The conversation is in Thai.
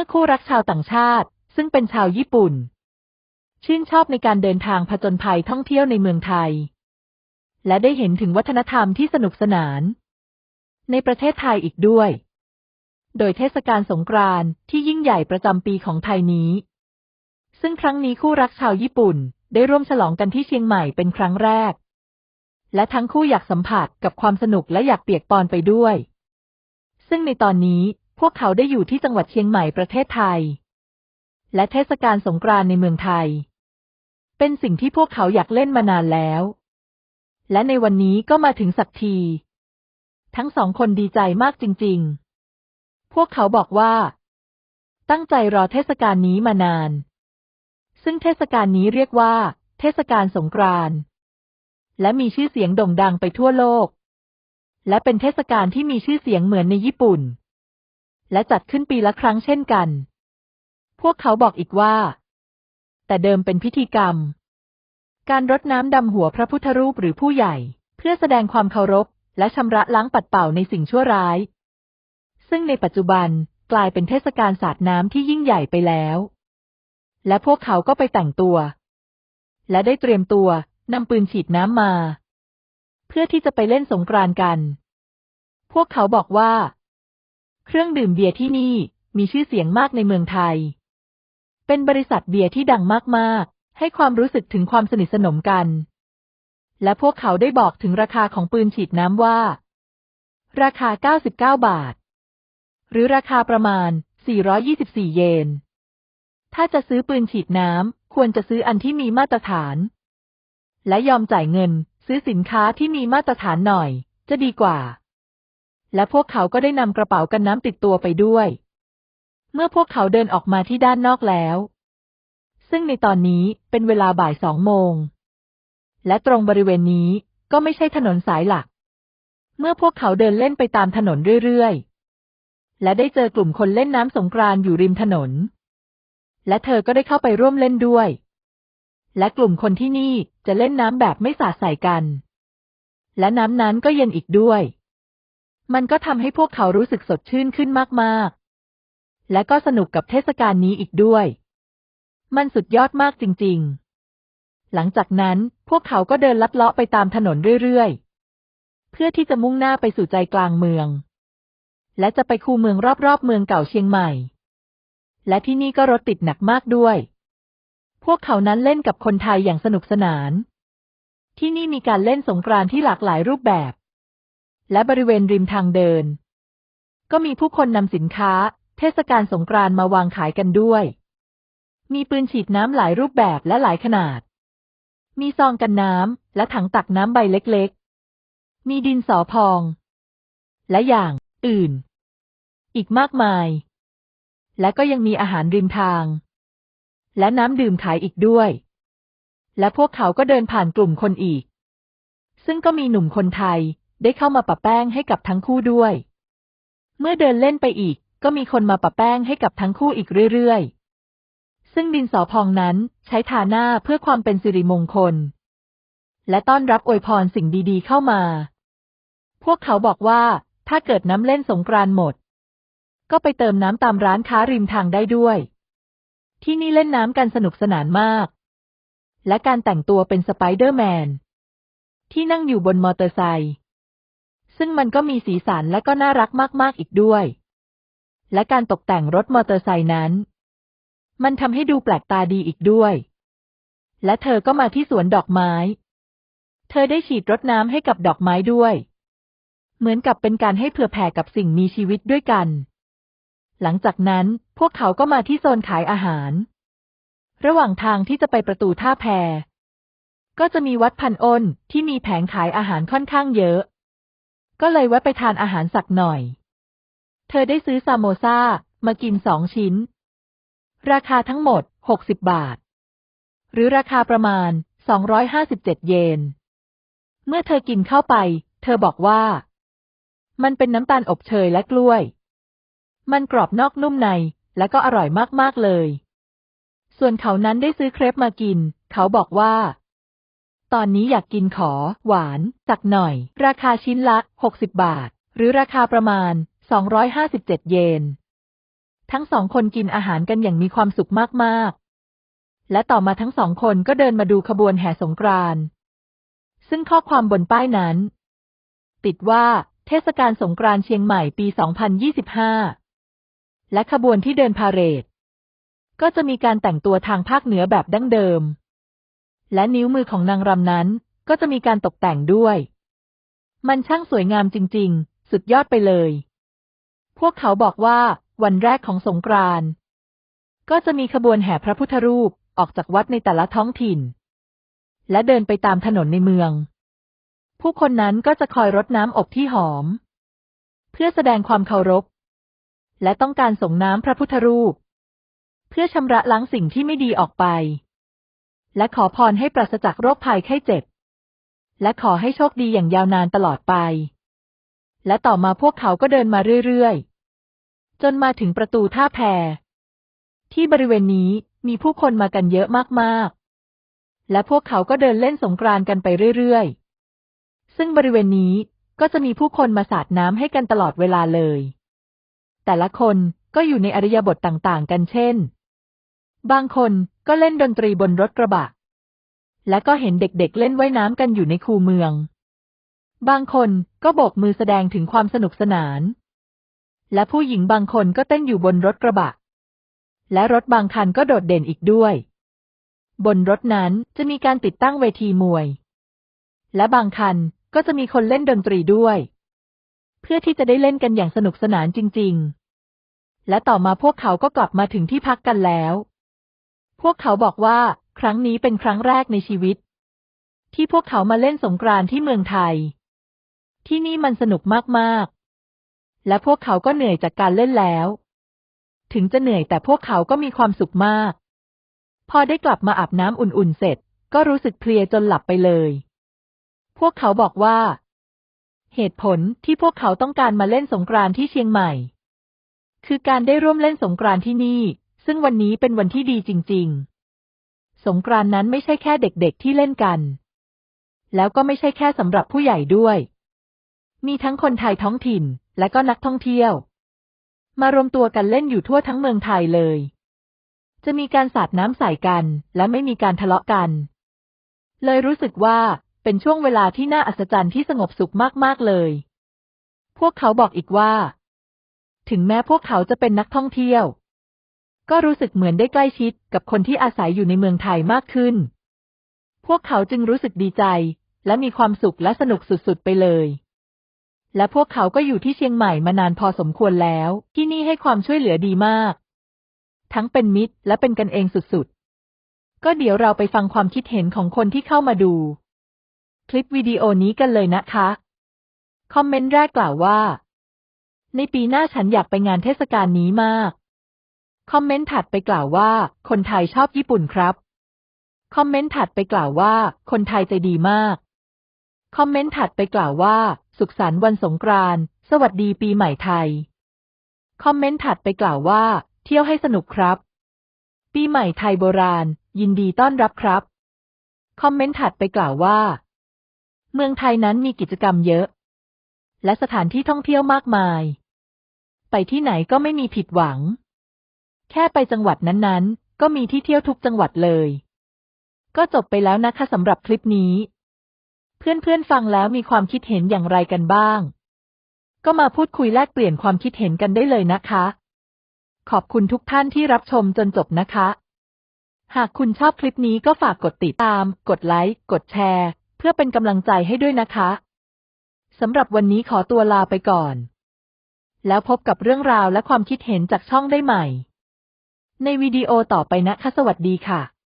มื่อคู่รักชาวต่างชาติ ซึ่งเป็นชาวญี่ปุ่น ชื่นชอบในการเดินทางผจญภัยท่องเที่ยวในเมืองไทย และได้เห็นถึงวัฒนธรรมที่สนุกสนาน ในประเทศไทยอีกด้วย โดยเทศกาลสงกรานต์ที่ยิ่งใหญ่ประจำปีของไทยนี้ ซึ่งครั้งนี้คู่รักชาวญี่ปุ่นได้ร่วมฉลองกันที่เชียงใหม่เป็นครั้งแรก และทั้งคู่อยากสัมผัสกับความสนุกและอยากเปียกปอนไปด้วย ซึ่งในตอนนี้ พวกเขาได้อยู่ที่จังหวัดเชียงใหม่ประเทศไทย และเทศกาลสงกรานต์ในเมืองไทย เป็นสิ่งที่พวกเขาอยากเล่นมานานแล้ว และในวันนี้ก็มาถึงสักที ทั้งสองคนดีใจมากจริง ๆ พวกเขาบอกว่า ตั้งใจรอเทศกาลนี้มานาน ซึ่งเทศกาลนี้เรียกว่า เทศกาลสงกรานต์และมีชื่อเสียงโด่งดังไปทั่วโลก และเป็นเทศกาลที่มีชื่อเสียงเหมือนในญี่ปุ่น และจัดขึ้นปีละครั้งเช่นกัน พวกเขาบอกอีกว่า แต่เดิมเป็นพิธีกรรม การรดน้ำดำหัวพระพุทธรูปหรือผู้ใหญ่ เพื่อแสดงความเคารพ และชำระล้างปัดเป่าในสิ่งชั่วร้าย ซึ่งในปัจจุบันกลายเป็นเทศกาลสาดน้ำที่ยิ่งใหญ่ไปแล้ว และพวกเขาก็ไปแต่งตัว และได้เตรียมตัวนำปืนฉีดน้ำมา เพื่อที่จะไปเล่นสงกรานต์กัน พวกเขาบอกว่า เครื่องดื่มเบียร์ที่นี่มีชื่อเสียงมากในเมืองไทย เป็นบริษัทเบียร์ที่ดังมากๆ ให้ความรู้สึกถึงความสนิทสนมกัน และพวกเขาได้บอกถึงราคาของปืนฉีดน้ำว่า ราคา 99 บาท หรือราคาประมาณ 424 เยน ถ้าจะซื้อปืนฉีดน้ำควรจะซื้ออันที่มีมาตรฐาน และยอมจ่ายเงินซื้อสินค้าที่มีมาตรฐานหน่อย จะดีกว่า และพวกเขาก็ได้นำกระเป๋ากันน้ำติดตัวไปด้วย เมื่อพวกเขาเดินออกมาที่ด้านนอกแล้ว ซึ่งในตอนนี้เป็นเวลาบ่ายสองโมง และตรงบริเวณนี้ก็ไม่ใช่ถนนสายหลัก เมื่อพวกเขาเดินเล่นไปตามถนนเรื่อยๆ และได้เจอกลุ่มคนเล่นน้ำสงกรานต์อยู่ริมถนน และเธอก็ได้เข้าไปร่วมเล่นด้วย และกลุ่มคนที่นี่จะเล่นน้ำแบบไม่สาดใส่กัน และน้ำนั้นก็เย็นอีกด้วย มันก็ทำให้พวกเขารู้สึกสดชื่นขึ้นมากๆ และก็สนุกกับเทศกาลนี้อีกด้วย มันสุดยอดมากจริง ๆ หลังจากนั้นพวกเขาก็เดินลัดเลาะไปตามถนนเรื่อยๆ เพื่อที่จะมุ่งหน้าไปสู่ใจกลางเมือง และจะไปคูเมืองรอบๆเมืองเก่าเชียงใหม่ และที่นี่ก็รถติดหนักมากด้วย พวกเขานั้นเล่นกับคนไทยอย่างสนุกสนาน ที่นี่มีการเล่นสงกรานต์ที่หลากหลายรูปแบบ และบริเวณริมทางเดิน ก็มีผู้คนนำสินค้า เทศกาลสงกรานต์มาวางขายกันด้วย มีปืนฉีดน้ำหลายรูปแบบและหลายขนาด มีซองกันน้ำและถังตักน้ำใบเล็กๆ มีดินสอพอง และอย่างอื่น อีกมากมาย และก็ยังมีอาหารริมทาง และน้ำดื่มขายอีกด้วย และพวกเขาก็เดินผ่านกลุ่มคนอีก ซึ่งก็มีหนุ่มคนไทย ได้เข้ามาปะแป้งให้กับทั้งคู่ด้วย เมื่อเดินเล่นไปอีก ก็มีคนมาปะแป้งให้กับทั้งคู่อีกเรื่อยๆ ซึ่งดินสอพองนั้นใช้ทาหน้าเพื่อความเป็นสิริมงคล และต้อนรับอวยพรสิ่งดีๆเข้ามา พวกเขาบอกว่าถ้าเกิดน้ำเล่นสงกรานต์หมด ก็ไปเติมน้ำตามร้านค้าริมทางได้ด้วย ที่นี่เล่นน้ำกันสนุกสนานมาก และการแต่งตัวเป็นสไปเดอร์แมนที่นั่งอยู่บนมอเตอร์ไซค์ ซึ่งมันก็มีสีสันและก็น่ารักมากๆอีกด้วย และการตกแต่งรถมอเตอร์ไซค์นั้น มันทำให้ดูแปลกตาดีอีกด้วย และเธอก็มาที่สวนดอกไม้ เธอได้ฉีดรดน้ำให้กับดอกไม้ด้วย เหมือนกับเป็นการให้เผื่อแผ่กับสิ่งมีชีวิตด้วยกัน หลังจากนั้นพวกเขาก็มาที่โซนขายอาหาร ระหว่างทางที่จะไปประตูท่าแพก็จะมีวัดพันอ้นที่มีแผงขายอาหารค่อนข้างเยอะ ก็เลยแวะไปทานอาหารสักหน่อย เธอได้ซื้อซาโมซามากินสองชิ้น ราคาทั้งหมดหกสิบบาท หรือราคาประมาณสองร้อยห้าสิบเจ็ดเยน เมื่อเธอกินเข้าไป เธอบอกว่า มันเป็นน้ำตาลอบเชยและกล้วย มันกรอบนอกนุ่มในและก็อร่อยมากๆเลย ส่วนเขานั้นได้ซื้อเครปมากิน เขาบอกว่า ตอนนี้อยากกินขอ หวานสักหน่อย ราคาชิ้นละ 60 บาท หรือราคาประมาณ 257 เยน ทั้งสองคนกินอาหารกันอย่างมีความสุขมากๆ และต่อมาทั้งสองคนก็เดินมาดูขบวนแห่สงกรานต์ซึ่งข้อความบนป้ายนั้น ติดว่าเทศกาลสงกรานต์เชียงใหม่ปี 2025 และขบวนที่เดินพาเหรดก็จะมีการแต่งตัวทางภาคเหนือแบบดั้งเดิม และนิ้วมือของนางรำนั้น ก็จะมีการตกแต่งด้วย มันช่างสวยงามจริง ๆ สุดยอดไปเลย พวกเขาบอกว่าวันแรกของสงกรานต์ก็จะมีขบวนแห่พระพุทธรูปออกจากวัดในแต่ละท้องถิ่น และเดินไปตามถนนในเมือง ผู้คนนั้นก็จะคอยรดน้ำอบที่หอม เพื่อแสดงความเคารพ และต้องการส่งน้ำพระพุทธรูป เพื่อชำระล้างสิ่งที่ไม่ดีออกไป และขอพรให้ปราศจากโรคภัยไข้เจ็บ และขอให้โชคดีอย่างยาวนานตลอดไป และต่อมาพวกเขาก็เดินมาเรื่อยๆ จนมาถึงประตูท่าแพที่บริเวณนี้มีผู้คนมากันเยอะมากๆ และพวกเขาก็เดินเล่นสงกรานต์กันไปเรื่อยๆ ซึ่งบริเวณนี้ก็จะมีผู้คนมาสาดน้ำให้กันตลอดเวลาเลย แต่ละคนก็อยู่ในอริยบทต่างๆ กันเช่น บางคนก็เล่นดนตรีบนรถกระบะ และก็เห็นเด็กๆเล่นว่ายน้ำกันอยู่ในคูเมือง บางคนก็โบกมือแสดงถึงความสนุกสนาน และผู้หญิงบางคนก็เต้นอยู่บนรถกระบะ และรถบางคันก็โดดเด่นอีกด้วย บนรถนั้นจะมีการติดตั้งเวทีมวย และบางคันก็จะมีคนเล่นดนตรีด้วย เพื่อที่จะได้เล่นกันอย่างสนุกสนานจริง ๆ และต่อมาพวกเขาก็กลับมาถึงที่พักกันแล้ว พวกเขาบอกว่าครั้งนี้เป็นครั้งแรกในชีวิต ที่พวกเขามาเล่นสงกรานต์ที่เมืองไทย ที่นี่มันสนุกมากๆ และพวกเขาก็เหนื่อยจากการเล่นแล้ว ถึงจะเหนื่อยแต่พวกเขาก็มีความสุขมาก พอได้กลับมาอาบน้ำอุ่นๆเสร็จ ก็รู้สึกเพลียจนหลับไปเลย พวกเขาบอกว่า เหตุผลที่พวกเขาต้องการมาเล่นสงกรานต์ที่เชียงใหม่ คือการได้ร่วมเล่นสงกรานต์ที่นี่ ซึ่งวันนี้เป็นวันที่ดีจริง ๆ สงกรานต์นั้นไม่ใช่แค่เด็กๆที่เล่นกัน แล้วก็ไม่ใช่แค่สำหรับผู้ใหญ่ด้วย มีทั้งคนไทยท้องถิ่นและก็นักท่องเที่ยว มารวมตัวกันเล่นอยู่ทั่วทั้งเมืองไทยเลย จะมีการสาดน้ำใส่กันและไม่มีการทะเลาะกัน เลยรู้สึกว่าเป็นช่วงเวลาที่น่าอัศจรรย์ที่สงบสุขมากๆเลย พวกเขาบอกอีกว่า ถึงแม้พวกเขาจะเป็นนักท่องเที่ยว ก็รู้สึกเหมือนได้ใกล้ชิดกับคนที่อาศัยอยู่ในเมืองไทยมากขึ้น พวกเขาจึงรู้สึกดีใจ และมีความสุขและสนุกสุดๆไปเลย และพวกเขาก็อยู่ที่เชียงใหม่มานานพอสมควรแล้ว ที่นี่ให้ความช่วยเหลือดีมาก ทั้งเป็นมิตรและเป็นกันเองสุดๆ ก็เดี๋ยวเราไปฟังความคิดเห็นของคนที่เข้ามาดู คลิปวิดีโอนี้กันเลยนะคะ คอมเมนต์แรกกล่าวว่า ในปีหน้าฉันอยากไปงานเทศกาลนี้มาก คอมเมนต์ถัดไปกล่าวว่า คนไทยชอบญี่ปุ่นครับ คอมเมนต์ถัดไปกล่าวว่า คนไทยใจดีมาก คอมเมนต์ถัดไปกล่าวว่า สุขสันต์วันสงกรานต์สวัสดีปีใหม่ไทย คอมเมนต์ถัดไปกล่าวว่า เที่ยวให้สนุกครับ ปีใหม่ไทยโบราณ ยินดีต้อนรับครับ คอมเมนต์ถัดไปกล่าวว่า เมืองไทยนั้นมีกิจกรรมเยอะ และสถานที่ท่องเที่ยวมากมาย ไปที่ไหนก็ไม่มีผิดหวัง แค่ไปจังหวัดนั้นๆ ก็มีที่เที่ยวทุกจังหวัดเลย ก็จบไปแล้วนะคะสำหรับคลิปนี้ เพื่อนๆฟังแล้วมีความคิดเห็นอย่างไรกันบ้าง ก็มาพูดคุยแลกเปลี่ยนความคิดเห็นกันได้เลยนะคะ ขอบคุณทุกท่านที่รับชมจนจบนะคะ หากคุณชอบคลิปนี้ก็ฝากกดติดตาม กดไลค์ กดแชร์ เพื่อเป็นกำลังใจให้ด้วยนะคะสำหรับวันนี้ขอตัวลาไปก่อน แล้วพบกับเรื่องราวและความคิดเห็นจากช่องได้ใหม่ ในวิดีโอต่อไปนะคะ สวัสดีค่ะ